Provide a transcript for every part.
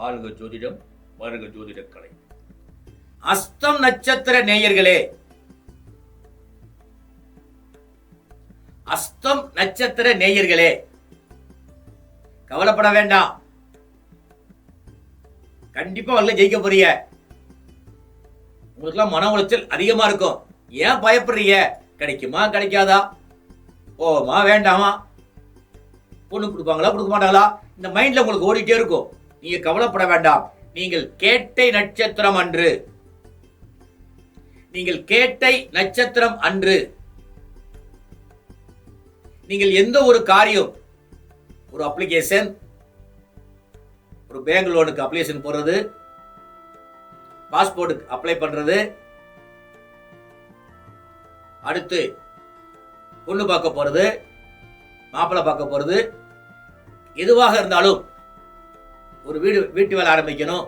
ஜோதிடம் வருக ஜோதிடக்கலை. கலை அஸ்தம் நட்சத்திர நேயர்களே அஸ்தம் நட்சத்திர நேயர்களே கவலைப்பட வேண்டாம். கண்டிப்பா வரல ஜெயிக்க போறீங்க. உங்களுக்குலாம் மன உளைச்சல் அதிகமா இருக்கும். ஏன் பயப்படுறீங்க? கிடைக்குமா கிடைக்காதா? போமா வேண்டாமா? பொண்ணு கொடுப்பாங்களா கொடுக்க மாட்டாங்களா? இந்த மைண்ட்ல உங்களுக்கு ஓடிட்டே இருக்கும். நீங்க கவலைப்பட வேண்டாம். நீங்கள் கேட்டை நட்சத்திரம் அன்று. நீங்கள் கேட்டை நட்சத்திரம் அன்று. நீங்கள் எந்த ஒரு காரியம் ஒரு அப்ளிகேஷன் ஒரு பேங்க் லோனுக்கு அப்ளிகேஷன் போடுறது பாஸ்போர்ட்டுக்கு அப்ளை பண்றது அடுத்து பொண்ணு பார்க்க போறது மாப்பிள்ளை பார்க்க போறது எதுவாக இருந்தாலும் ஒரு வீடு வீட்டு வேலை ஆரம்பிக்கணும்.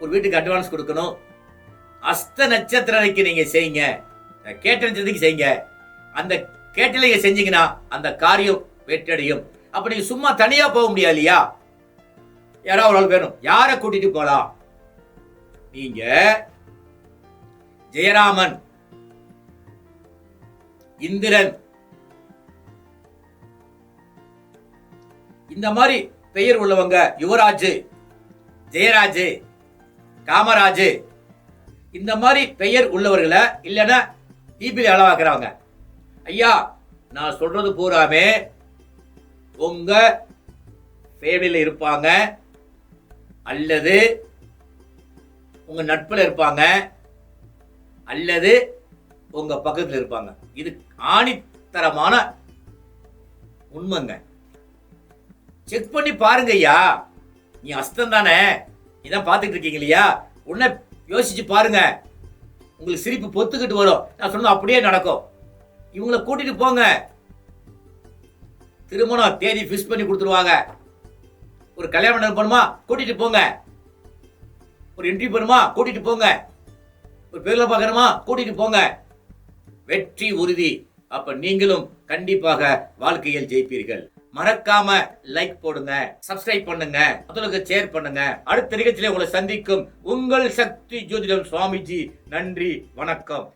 ஒரு வீட்டுக்கு அட்வான்ஸ் கொடுக்கணும். அஸ்த நட்சத்திரக்கு நீங்க செய்யுங்க. கேட்ட நட்சத்திரத்துக்கு செய்யுங்க. அந்த கேட்டில நீங்க செஞ்சீங்கன்னா அந்த காரியம் வெற்றடையும் அப்ப நீங்க சும்மா தனியா போக முடியாது இல்லையா? யாரோ ஒரு ஆள் வேணும். யாரை கூட்டிட்டு போலாம்? நீங்க ஜெயராமன் இந்திரன். இந்த மாதிரி பெயர் உள்ளவங்க யுவராஜ் ஜெயராஜ் காமராஜ். இந்த மாதிரி பெயர் உள்ளவர்களை இல்லைன்னா டிபியில் அளவாக்குறாங்க ஐயா நான் சொல்றது பூராமே உங்க ஃபேமிலியில் இருப்பாங்க அல்லது உங்க நட்பில் இருப்பாங்க அல்லது உங்க பக்கத்தில் இருப்பாங்க. இது ஆணித்தரமான உண்மைங்க. செக் பண்ணி பாருங்க ஐயா நீ அஸ்தம் தானே? இதான் பார்த்துட்டு இருக்கீங்க இல்லையா? உன்னை யோசிச்சு பாருங்க. உங்களுக்கு சிரிப்பு பொத்துக்கிட்டு வரும். நான் சொன்னது அப்படியே நடக்கும். இவங்களை கூட்டிட்டு போங்க. திருமணம் தேதி ஃபிக்ஸ் பண்ணி கொடுத்துருவாங்க. ஒரு கல்யாணம் பண்ணுமா கூட்டிட்டு போங்க. ஒரு இன்டர்வியூ பண்ணுமா கூட்டிட்டு போங்க. ஒரு பேர்ல பார்க்கணுமா கூட்டிட்டு போங்க. வெற்றி உறுதி. அப்ப நீங்களும் கண்டிப்பாக வாழ்க்கையில் ஜெயிப்பீர்கள். மறக்காம லைக் போடுங்க சப்ஸ்கிரைப் பண்ணுங்க மற்றவங்களுக்கு ஷேர் பண்ணுங்க. அடுத்த நிகழ்ச்சியில உங்களை சந்திக்கும் உங்கள் சக்தி ஜோதிடம் சுவாமிஜி. நன்றி வணக்கம்.